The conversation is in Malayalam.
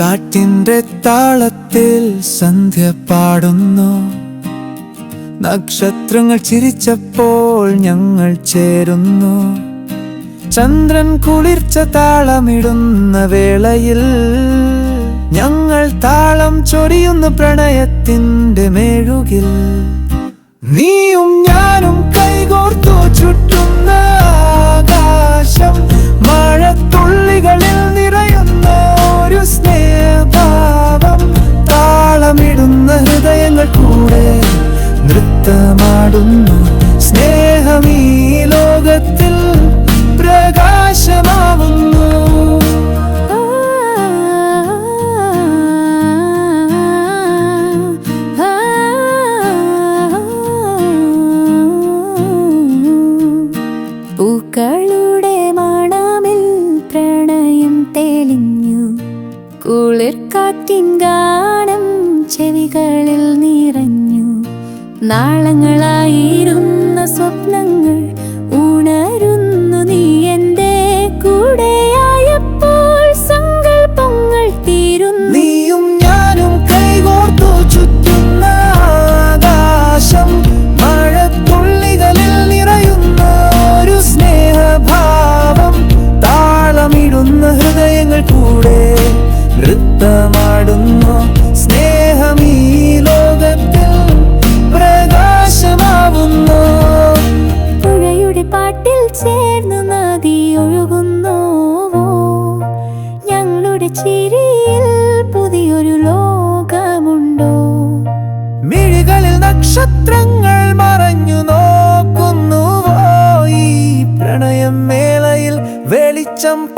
കാറ്റിന്റെ താളത്തിൽ സന്ധ്യ പാടുന്നു. നക്ഷത്രങ്ങൾ ചിരിച്ചപ്പോൾ ഞങ്ങൾ ചേരുന്നു. ചന്ദ്രൻ കുളിർച്ച താളമിടുന്ന വേളയിൽ ഞങ്ങൾ താളം ചൊരിയുന്നു പ്രണയത്തിന്റെ മേഴുകിൽ. നീയും നൃത്തമാടുന്നു സ്നേഹം ഈ ലോകത്തിൽ പ്രകാശമാവുന്നു. പൂക്കളുടെ മണമിൽ പ്രണയം തെളിഞ്ഞു. കുളിർ കാറ്റിൻ ഗാനം ചെവികളിൽ നിറഞ്ഞു. നാളങ്ങളായിരുന്ന. ചേർന്നു നദി ഒഴുകുന്നുവോ? ഞങ്ങളുടെ ചിരിയിൽ പുതിയൊരു ലോകമുണ്ടോ? മിഴികളിൽ നക്ഷത്രങ്ങൾ മറഞ്ഞു നോക്കുന്നുവോ? ഈ പ്രണയം മേളയിൽ വെളിച്ചം